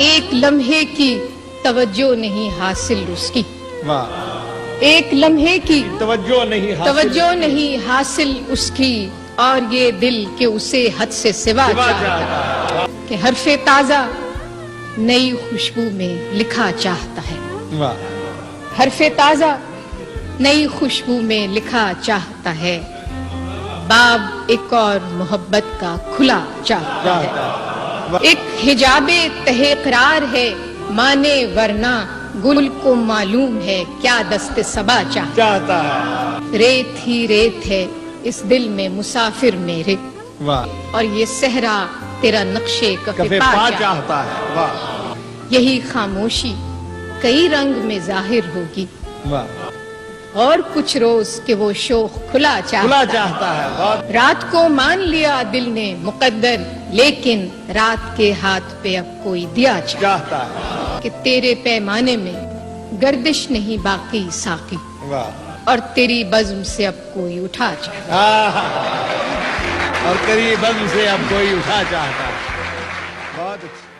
एक लम्हे की तवज्जो नहीं हासिल उसकी। वाह। एक लम्हे की तवज्जो नहीं तवज्जो नहीं हासिल उसकी और ये दिल के उसे हद से सिवा चाहता कि हरफे ताज़ा नई खुशबू में लिखा चाहता है। हरफे ताज़ा नई खुशबू में लिखा चाहता है। बाब एक और मोहब्बत का खुला चाहता है। एक हिजाबे तहेकरार है माने वरना गुल को मालूम है क्या दस्त सबा चाहता है। रेत ही रेत है इस दिल में मुसाफिर मेरे। वाह। और ये सहरा तेरा नक्शे कफे पा पा चाहता है वाह। यही खामोशी कई रंग में ज़ाहिर होगी। वाह। और कुछ रोज के वो शोक खुला चाहता खुला चाहता है बहुत। रात को मान लिया दिल ने मुकद्दर लेकिन रात के हाथ पे अब कोई दिया चाह चाहता है। कि तेरे पैमाने में गर्दिश नहीं बाकी साकी। और तेरी बज्म से अब कोई उठा चाह और तेरी करीबन से अब कोई उठा चाहता। है बहुत अच्छा।